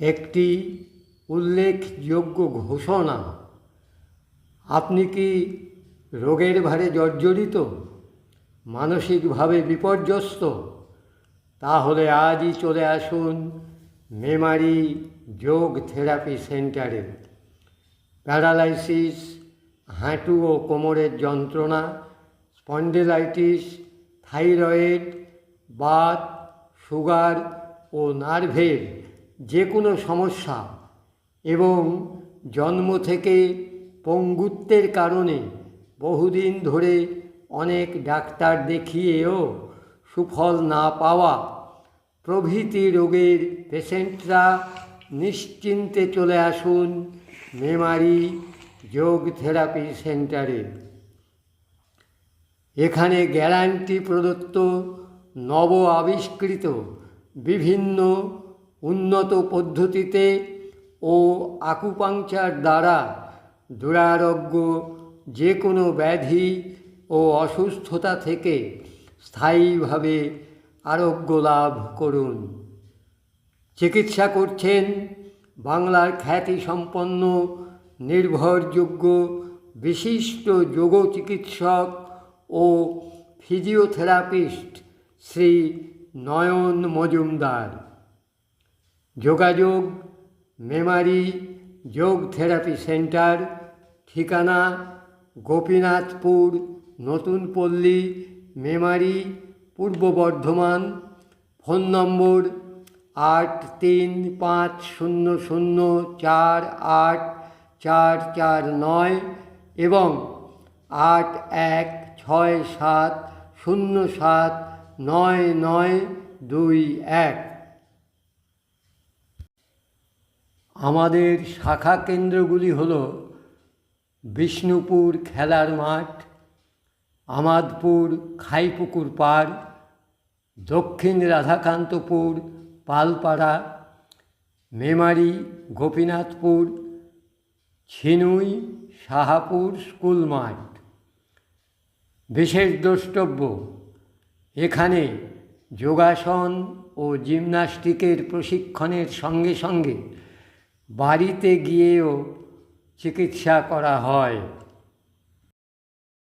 একটি উল্লেখযোগ্য ঘোষণা। আপনি কি রোগের ভারে জর্জরিত, মানসিকভাবে বিপর্যস্ত? তাহলে আজই চলে আসুন মেমারি যোগ থেরাপি সেন্টারে। প্যারালাইসিস, হাঁটু ও কোমরের যন্ত্রণা, স্পন্ডেলাইটিস, থাইরয়েড, বাত, সুগার ও নার্ভের যে কোনো সমস্যা এবং জন্ম থেকে পঙ্গুত্বের কারণে বহুদিন ধরে অনেক ডাক্তার দেখিয়েও সুফল না পাওয়া প্রভৃতি রোগের পেশেন্টরা নিশ্চিন্তে চলে আসুন মেমারি যোগ থেরাপি সেন্টারে। এখানে গ্যারান্টি প্রদত্ত নব আবিষ্কৃত বিভিন্ন উন্নত পদ্ধতিতে ও আকুপাংচার দ্বারা দুরারোগ্য যে কোনো ব্যাধি ও অসুস্থতা থেকে স্থায়ীভাবে আরোগ্য লাভ করুন। চিকিৎসা করছেন বাংলার খ্যাতিসম্পন্ন, নির্ভরযোগ্য, বিশিষ্ট যোগ চিকিৎসক ও ফিজিওথেরাপিস্ট শ্রী নয়ন মজুমদার। যোগাযোগ, মেমারি, যোগ থেরাপি সেন্টার, ঠিকানা গোপীনাথপুর, নতুন পল্লী, মেমারি, পূর্ব বর্ধমান, ফোন নম্বর আট তিন পাঁচ শূন্য শূন্য চার আট চার চার নয় এবং আট এক ছয় সাত শূন্য সাত নয় নয় দুই এক। আমাদের শাখা কেন্দ্রগুলি হল বিষ্ণুপুর খেলার মাঠ, আমাদপুর খাইপুকুর পাড় দক্ষিণ রাধাকান্তপুর পালপাড়া, মেমারি গোপীনাথপুর, ছিনুই সাহাপুর স্কুল মাঠ। বিশেষ দ্রষ্টব্য, এখানে যোগাসন ও জিমনাস্টিকের প্রশিক্ষণের সঙ্গে সঙ্গে বাড়িতে গিয়েও চিকিৎসা করা হয়।